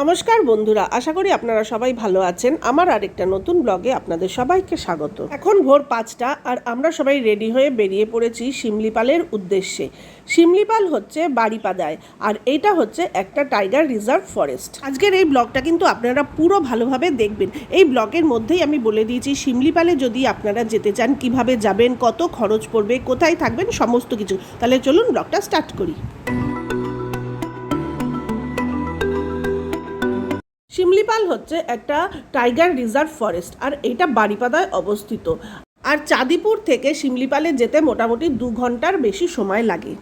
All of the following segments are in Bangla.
নমস্কার বন্ধুরা, আশা করি আপনারা সবাই ভালো আছেন। আমার আরেকটা নতুন ব্লগে আপনাদের সবাইকে স্বাগত। এখন ভোর পাঁচটা আর আমরা সবাই রেডি হয়ে বেরিয়ে পড়েছি শিমলিপালের উদ্দেশ্যে। শিমলিপাল হচ্ছে বাড়িপাদায় আর এটা হচ্ছে একটা টাইগার রিজার্ভ ফরেস্ট। আজকের এই ব্লগটা কিন্তু আপনারা পুরো ভালোভাবে দেখবেন। এই ব্লগের মধ্যেই আমি বলে দিয়েছি, শিমলিপালে যদি আপনারা যেতে চান, কীভাবে যাবেন, কত খরচ পড়বে, কোথায় থাকবেন, সমস্ত কিছু। তাহলে চলুন ব্লগটা স্টার্ট করি। শিমলিপাল হচ্ছে একটা টাইগার রিজার্ভ ফরেস্ট, আর এটা বারিপাদায় অবস্থিত। আর চাঁদিপুর থেকে শিমলিপালে যেতে মোটামুটি দু ঘণ্টার বেশি সময় লাগে।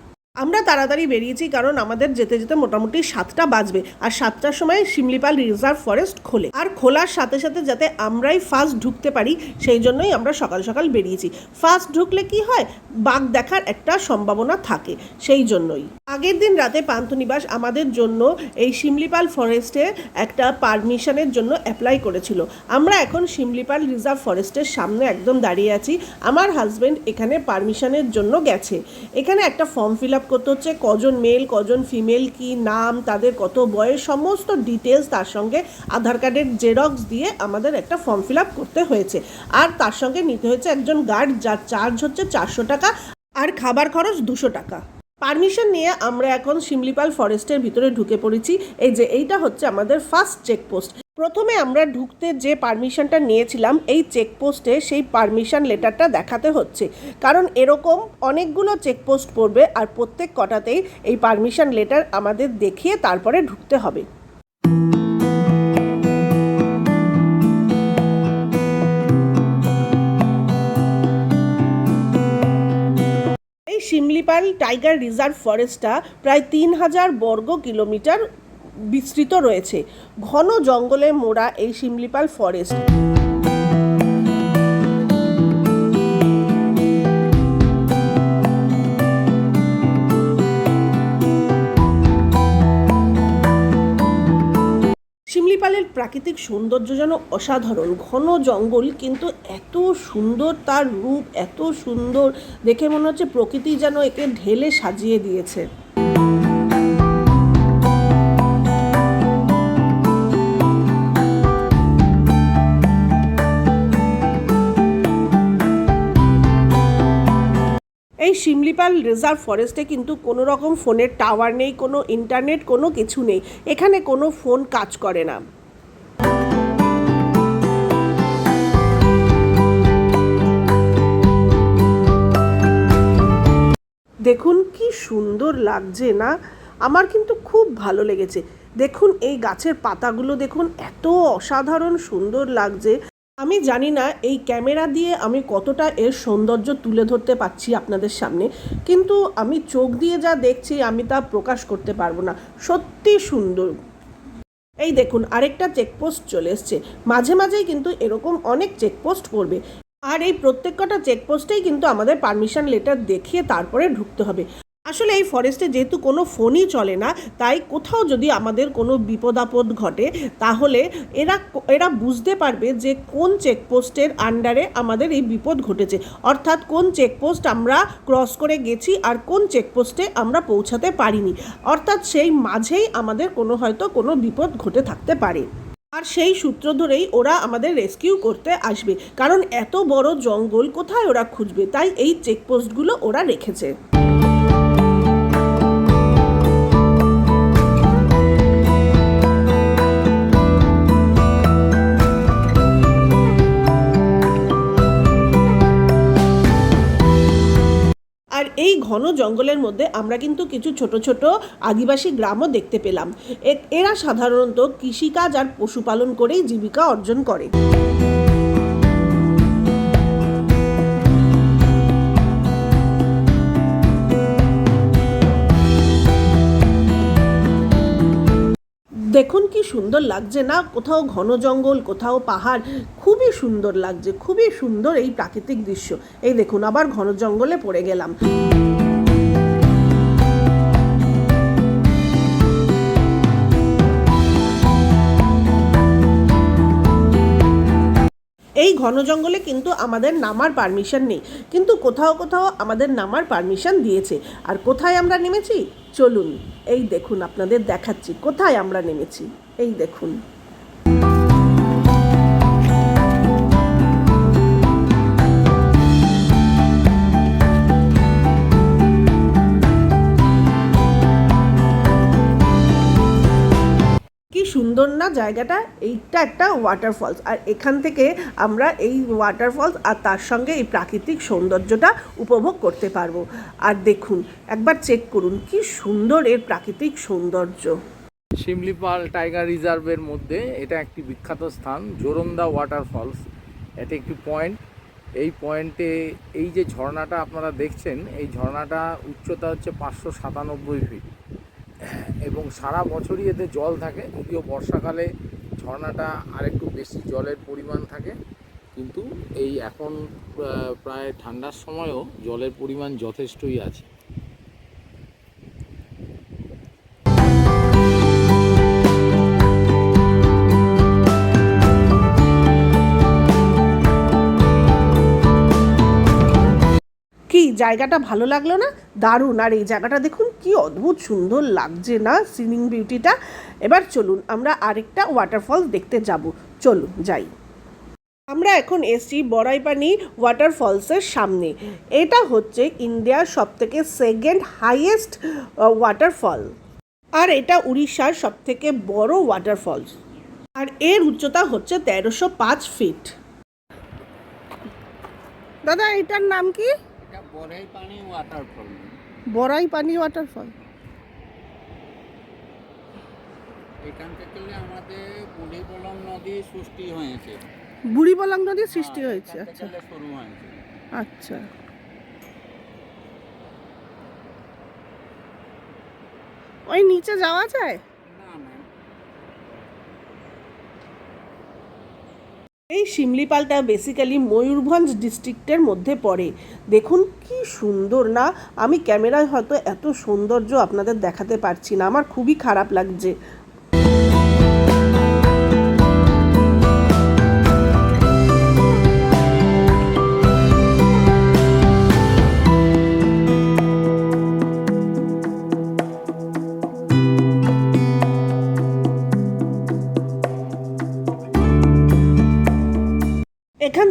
আমরা তাড়াতাড়ি বেরিয়েছি, কারণ আমাদের যেতে যেতে মোটামুটি সাতটা বাজবে। আর সাতটার সময় শিমলিপাল রিজার্ভ ফরেস্ট খোলে। আর খোলার সাথে সাথে যাতে আমরাই ফার্স্ট ঢুকতে পারি, সেই জন্যই আমরা সকাল সকাল বেরিয়েছি। ফার্স্ট ঢুকলে কি হয়? বাঘ দেখার একটা সম্ভাবনা থাকে, সেই জন্যই। আগের দিন রাতে পান্থনিবাস আমাদের জন্য এই শিমলিপাল ফরেস্টে একটা পারমিশনের জন্য অ্যাপ্লাই করেছিল। আমরা এখন শিমলিপাল রিজার্ভ ফরেস্টের সামনে একদম দাঁড়িয়ে আছি। আমার হাজব্যান্ড এখানে পারমিশনের জন্য গেছে। এখানে একটা ফর্ম ফিল আপ করতে হচ্ছে কজন মেল কজন ফিমেল কি নাম, তাদের কত বয়স, সমস্ত ডিটেলস তার সঙ্গে আধার কার্ডের জেরক্স দিয়ে আমাদের একটা ফর্ম ফিল আপ করতে হয়েছে। আর তার সঙ্গে নিতে হয়েছে একজন গার্ড যার চার্জ হচ্ছে চারশো টাকা আর খাবার খরচ দুশো টাকা। পারমিশন নিয়ে আমরা এখন শিমলিপাল ফরেস্টের ভিতরে ঢুকে পড়েছি। এই যে এইটা হচ্ছে আমাদের ফার্স্ট চেকপোস্ট প্রথমে আমরা ঢুকতে যে পারমিশনটা নিয়েছিলাম, এই চেকপোস্টে সেই পারমিশন লেটারটা দেখাতে হচ্ছে। কারণ এরকম অনেকগুলো চেকপোস্ট পড়বে আর প্রত্যেক কটাতেই এই পারমিশন লেটার আমাদের দেখিয়ে তারপরে ঢুকতে হবে। এই শিমলিপাল টাইগার রিজার্ভ ফরেস্টটা প্রায় তিন হাজার বর্গ কিলোমিটার বিস্তৃত রয়েছে। ঘন জঙ্গলে মোড়া এই শিমলিপাল ফরেস্ট শিমলিপালের প্রাকৃতিক সৌন্দর্য যেন অসাধারণ। ঘন জঙ্গল কিন্তু এত সুন্দর তার রূপ, এত সুন্দর দেখে মনে হচ্ছে প্রকৃতি যেন একে ঢেলে সাজিয়ে দিয়েছে। শিমলিপাল রিজার্ভ ফরেস্টে কিন্তু কোনো রকম ফোনের টাওয়ার নেই, কোনো ইন্টারনেট, কোনো কিছু নেই। এখানে কোনো ফোন কাজ করে না। দেখুন কি সুন্দর লাগছে না? আমার কিন্তু খুব ভালো লেগেছে। দেখুন এই গাছের পাতাগুলো দেখুন, এত অসাধারণ সুন্দর লাগছে। আমি জানি না এই ক্যামেরা দিয়ে আমি কতটা এর সৌন্দর্য তুলে ধরতে পারছি আপনাদের সামনে, কিন্তু আমি চোখ দিয়ে যা দেখছি আমি তা প্রকাশ করতে পারব না। সত্যি সুন্দর। এই দেখুন, আরেকটা চেকপোস্ট চলে এসছে। মাঝে মাঝেই কিন্তু এরকম অনেক চেকপোস্ট করবে আর এই প্রত্যেক কটা চেকপোস্টেই কিন্তু আমাদের পারমিশন লেটার দেখিয়ে তারপরে ঢুকতে হবে। আসলে এই ফরেস্টে যেহেতু কোনো ফোনই চলে না, তাই কোথাও যদি আমাদের কোনো বিপদ আপদ ঘটে, তাহলে এরা এরা বুঝতে পারবে যে কোন চেকপোস্টের আন্ডারে আমাদের এই বিপদ ঘটেছে। অর্থাৎ কোন চেকপোস্ট আমরা ক্রস করে গেছি আর কোন চেকপোস্টে আমরা পৌঁছাতে পারিনি। অর্থাৎ সেই মাঝেই আমাদের কোনো হয়তো কোনো বিপদ ঘটে থাকতে পারে। আর সেই সূত্র ধরেই ওরা আমাদের রেস্কিউ করতে আসবে। কারণ এত বড় জঙ্গল কোথায় ওরা খুঁজবে? তাই এই চেকপোস্টগুলো ওরা রেখেছে। ঘন জঙ্গলের মধ্যে আমরা কিন্তু কিছু ছোট ছোট আদিবাসী গ্রামও দেখতে পেলাম। এরা সাধারণত কৃষিকাজ আর পশুপালন করেই জীবিকা অর্জন করে। দেখুন কি সুন্দর লাগছে না? কোথাও ঘন জঙ্গল, কোথাও পাহাড়, খুবই সুন্দর লাগছে, খুবই সুন্দর এই প্রাকৃতিক দৃশ্য। এই দেখুন, আবার ঘন জঙ্গলে পড়ে গেলাম। এই ঘন জঙ্গলে কিন্তু আমাদের নামার পারমিশন নেই। কিন্তু কোথাও কোথাও আমাদের নামার পারমিশন দিয়েছে। আর কোথায় আমরা নেমেছি? চলুন, এই দেখুন আপনাদের দেখাচ্ছি। কোথায় আমরা নেমেছি? এই দেখুন। সুন্দর না, জায়গাটা এইটা একটা ওয়াটারফলস আর এখান থেকে আমরা এই ওয়াটারফলস আর তার সঙ্গে এই প্রাকৃতিক সৌন্দর্যটা উপভোগ করতে পারব। আর দেখুন, একবার চেক করুন, কি সুন্দর এর প্রাকৃতিক সৌন্দর্য। শিমলিপাল টাইগার রিজার্ভের মধ্যে এটা একটি বিখ্যাত স্থান, জোরন্দা ওয়াটারফলস এটা একটি পয়েন্ট এই পয়েন্টে এই যে ঝর্ণাটা আপনারা দেখছেন, এই ঝর্ণাটা উচ্চতা হচ্ছে পাঁচশো সাতানব্বই ফিট এবং সারা বছরই এতে জল থাকে, যদিও বর্ষাকালে ঝর্ণাটা আরেকটু বেশি জলের পরিমাণ থাকে, কিন্তু এই এখন প্রায় ঠান্ডার সময়ও জলের পরিমাণ যথেষ্টই আছে। জায়গাটা ভালো লাগল না, দারুণ। আর এই জায়গাটা দেখুন, কি অদ্ভুত সুন্দর লাগছে না সিনিং বিউটিটা। এবার চলুন, আমরা আরেকটা ওয়াটারফলস দেখতে যাব। চলুন, যাই। আমরা এখন এসছি বড়াইপানি ওয়াটারফলসের সামনে। এটা হচ্ছে ইন্ডিয়ার সবথেকে সেকেন্ড হাইয়েস্ট ওয়াটারফল আর এটা উড়িষ্যার সবথেকে বড় ওয়াটারফলস আর এর উচ্চতা হচ্ছে তেরোশো পাঁচ ফিট। দাদা, এটার নাম কি? বড়াই পানি ওয়াটারফল বড়াই পানি ওয়াটারফল এখান থেকে আমাদের বুড়িবলম নদী সৃষ্টি হয়েছে। বুড়িবলাং নদী সৃষ্টি হ্যাঁ, হয়েছে আচ্ছা। শুরু হয়েছে। আচ্ছা। ওই নিচে যাওয়া যায় না ম্যাম এই শিমলিপালটা বেসিক্যালি ময়ূরভঞ্জ ডিস্ট্রিক্টের মধ্যে পড়ে। দেখুন কি সুন্দর না? আমি ক্যামেরায় হয়তো এত সৌন্দর্য আপনাদের দেখাতে পারছি না। আমার খুবই খারাপ লাগছে।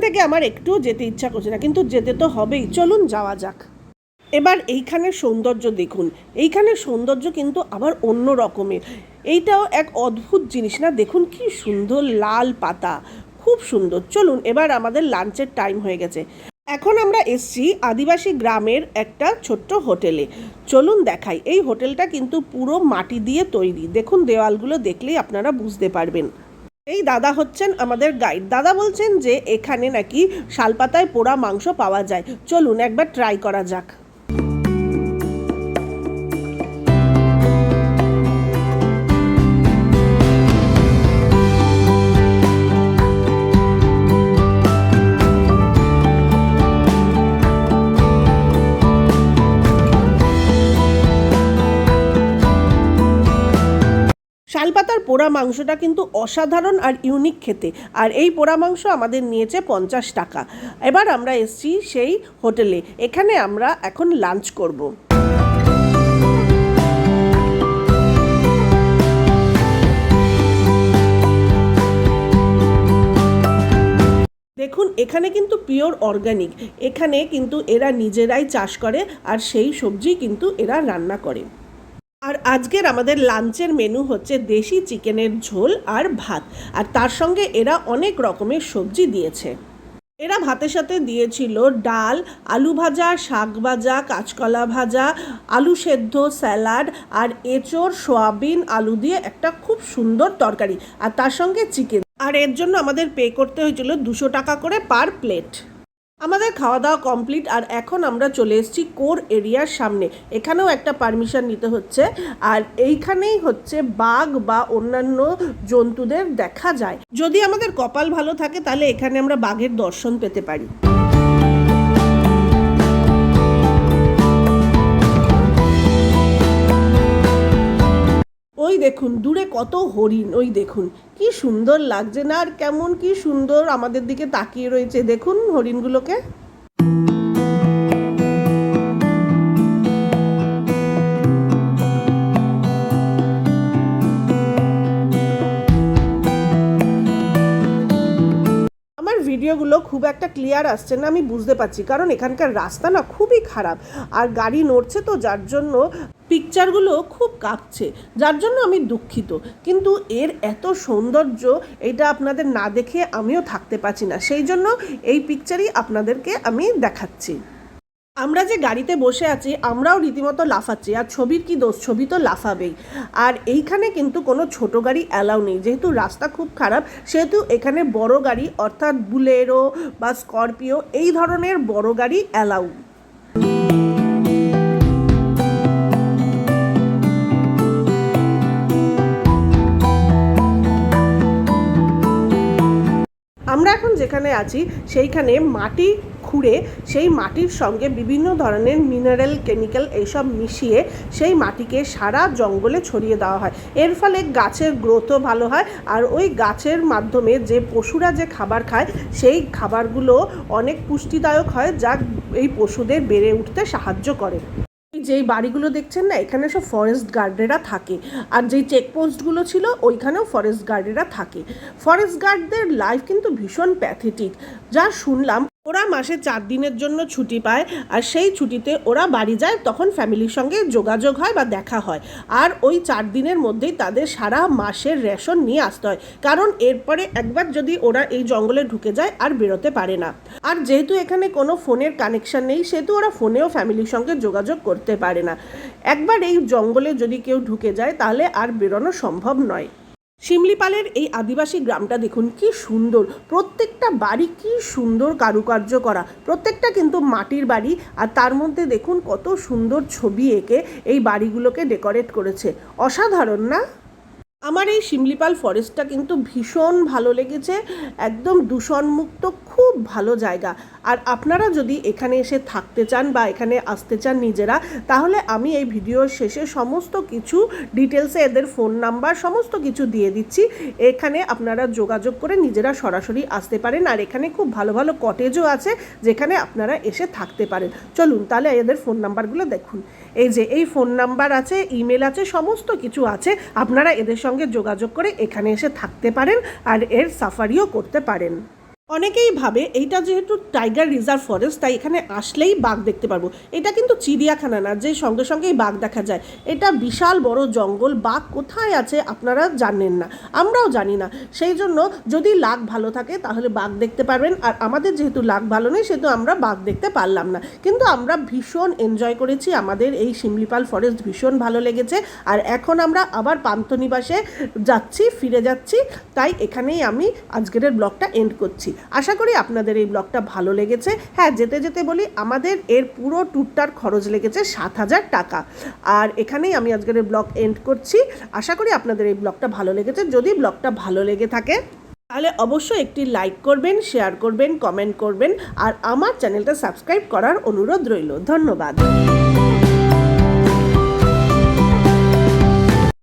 থেকে আমার একটুও যেতে ইচ্ছা করছে না, কিন্তু যেতে তো হবেই। চলুন যাওয়া যাক। এবার এইখানের সৌন্দর্য দেখুন। এইখানের সৌন্দর্য কিন্তু আবার অন্য রকমের। এইটাও এক অদ্ভুত জিনিস না? দেখুন কি সুন্দর লাল পাতা। খুব সুন্দর। চলুন এবার আমাদের লাঞ্চের টাইম হয়ে গেছে। এখন আমরা এসছি আদিবাসী গ্রামের একটা ছোট্ট হোটেলে। চলুন দেখাই। এই হোটেলটা কিন্তু পুরো মাটি দিয়ে তৈরি। দেখুন দেওয়ালগুলো দেখলেই আপনারা বুঝতে পারবেন। এই দাদা হচ্ছেন আমাদের গাইড দাদা বলছেন যে এখানে নাকি শালপাতায় পোড়া মাংস পাওয়া যায়। চলুন একবার ট্রাই করা যাক। শালপাতার পোড়া মাংসটা কিন্তু অসাধারণ আর ইউনিক খেতে। আর এই পোড়া মাংস আমাদের নিয়েছে পঞ্চাশ টাকা। এবার আমরা এসছি সেই হোটেলে এখানে আমরা এখন লাঞ্চ করব। দেখুন, এখানে কিন্তু পিওর অর্গানিক এখানে কিন্তু এরা নিজেরাই চাষ করে আর সেই সবজি কিন্তু এরা রান্না করে। আর আজকের আমাদের লাঞ্চের মেনু হচ্ছে দেশি চিকেনের ঝোল আর ভাত। আর তার সঙ্গে এরা অনেক রকমের সবজি দিয়েছে। এরা ভাতের সাথে দিয়েছিল ডাল, আলু ভাজা, শাক ভাজা, কাঁচকলা ভাজা, আলু সেদ্ধ, স্যালাড আর এঁচোড়, সোয়াবিন, আলু দিয়ে একটা খুব সুন্দর তরকারি। আর তার সঙ্গে চিকেন। আর এর জন্য আমাদের পে করতে হয়েছিল দুশো টাকা করে পার প্লেট আমাদের খাওয়া দাওয়া কমপ্লিট আর এখন আমরা চলে এসেছি কোর এরিয়ার সামনে। এখানেও একটা পারমিশন নিতে হচ্ছে। আর এইখানেই হচ্ছে বাঘ বা অন্যান্য জন্তুদের দেখা যায়। যদি আমাদের কপাল ভালো থাকে, তাহলে এখানে আমরা বাঘের দর্শন পেতে পারি। দেখুন, দূরে কত হরিণ, ওই দেখুন। কি সুন্দর লাগছে না আর কেমন কি সুন্দর আমাদের দিকে তাকিয়ে রয়েছে। দেখুন হরিণগুলোকে। ভিডিওগুলো খুব একটা ক্লিয়ার আসছে না, আমি বুঝতে পারছি। কারণ এখানকার রাস্তা না খুবই খারাপ। আর গাড়ি নড়ছে তো, যার জন্য পিকচারগুলো খুব কাঁপছে, যার জন্য আমি দুঃখিত। কিন্তু এর এত সৌন্দর্য, এটা আপনাদের না দেখে আমিও থাকতে পারছি না। সেই জন্য এই পিকচারই আপনাদেরকে আমি দেখাচ্ছি। আমরা যে গাড়িতে বসে আছি, আমরাও রীতিমতো লাফাচ্ছি, আর ছবির কি দোষ? ছবি তো লাফাবেই। আর এইখানে কিন্তু কোনো ছোট গাড়ি অ্যালাউ নেই। যেহেতু রাস্তা খুব খারাপ, সেহেতু এখানে বড় গাড়ি, অর্থাৎ বুলেরো বা স্করপিও, এই ধরনের বড় গাড়ি অ্যালাউ আমরা এখন যেখানে আছি, সেইখানে মাটি খুঁড়ে সেই মাটির সঙ্গে বিভিন্ন ধরনের মিনারেল কেমিক্যাল এইসব মিশিয়ে সেই মাটিকে সারা জঙ্গলে ছড়িয়ে দেওয়া হয়। এর ফলে গাছের গ্রোথও ভালো হয় আর ওই গাছের মাধ্যমে যে পশুরা যে খাবার খায়, সেই খাবারগুলো অনেক পুষ্টিদায়ক হয়, যা এই পশুদের বেড়ে উঠতে সাহায্য করে। যেই বাড়িগুলো দেখছেন না, এখানে সব ফরেস্ট গার্ডেরা থাকে। আর যেই চেকপোস্টগুলো ছিল, ওইখানেও ফরেস্ট গার্ডেরা থাকে। ফরেস্ট গার্ডদের লাইফ কিন্তু ভীষণ প্যাথেটিক যা শুনলাম ওরা মাসে চার দিনের জন্য ছুটি পায় আর সেই ছুটিতে ওরা বাড়ি যায়, তখন ফ্যামিলির সঙ্গে যোগাযোগ হয় বা দেখা হয়। আর ওই চার দিনের মধ্যেই তাদের সারা মাসের রেশন নিয়ে আসতে হয়। কারণ এরপরে একবার যদি ওরা এই জঙ্গলে ঢুকে যায়, আর বেরোতে পারে না। আর যেহেতু এখানে কোনো ফোনের কানেকশন নেই, সেহেতু ওরা ফোনেও ফ্যামিলির সঙ্গে যোগাযোগ করতে পারে না। একবার এই জঙ্গলে যদি কেউ ঢুকে যায়, তাহলে আর বেরোনো সম্ভব নয়। শিমলিপালের এই আদিবাসী গ্রামটা দেখুন, কি সুন্দর। প্রত্যেকটা বাড়ি কি সুন্দর কারুকার্য করা। প্রত্যেকটা কিন্তু মাটির বাড়ি, আর তার মধ্যে দেখুন কত সুন্দর ছবি এঁকে এই বাড়িগুলোকে ডেকোরেট করেছে। অসাধারণ না? আমার এই শিমলিপাল ফরেস্টটা কিন্তু ভীষণ ভালো লেগেছে, একদম দূষণমুক্ত খুব ভালো জায়গা। আর আপনারা যদি এখানে এসে থাকতে চান বা এখানে আসতে চান নিজেরা, তাহলে আমি এই ভিডিওর শেষে সমস্ত কিছু ডিটেলসে এদের ফোন নাম্বার সমস্ত কিছু দিয়ে দিচ্ছি। এখানে আপনারা যোগাযোগ করে নিজেরা সরাসরি আসতে পারেন। আর এখানে খুব ভালো ভালো কটেজও আছে, যেখানে আপনারা এসে থাকতে পারেন। চলুন তাহলে এদের ফোন নাম্বারগুলো দেখুন। এই যে, এই ফোন নাম্বার আছে ইমেল আছে, সমস্ত কিছু আছে। আপনারা এদের সঙ্গে যোগাযোগ করে এখানে এসে থাকতে পারেন আর এর সাফারিও করতে পারেন। অনেকেই ভাবে এইটা যেহেতু টাইগার রিজার্ভ ফরেস্ট, তাই এখানে আসলেই বাঘ দেখতে পারব। এটা কিন্তু চিড়িয়াখানা না, যে সঙ্গে সঙ্গেই বাঘ দেখা যায়। এটা বিশাল বড় জঙ্গল, বাঘ কোথায় আছে আপনারা জানেন না, আমরাও জানি না। সেই জন্য যদি লাক ভালো থাকে তাহলে বাঘ দেখতে পারবেন, আর আমাদের যেহেতু লাক ভালো নেই সেহেতু আমরা বাঘ দেখতে পারলাম না। কিন্তু আমরা ভীষণ এনজয় করেছি, আমাদের এই শিমলিপাল ফরেস্ট ভীষণ ভালো লেগেছে, আর এখন আমরা আবার পান্থনিবাসে যাচ্ছি, ফিরে যাচ্ছি, তাই এখানেই আমি আজকের ব্লগটা এন্ড করছি। আশা করি আপনাদের এই ব্লগটা ভালো লেগেছে। হ্যাঁ যেতে যেতে বলি, আমাদের এর পুরো ট্যুরটার খরচ লেগেছে সাত হাজার টাকা। আর এখানেই আমি আজকের ব্লগ এন্ড করছি। আশা করি আপনাদের এই ব্লগটা ভালো লেগেছে। যদি ব্লগটা ভালো লেগে থাকে, তাহলে অবশ্যই একটি লাইক করবেন শেয়ার করবেন কমেন্ট করবেন। আর আমার চ্যানেলটা সাবস্ক্রাইব করার অনুরোধ রইল। ধন্যবাদ।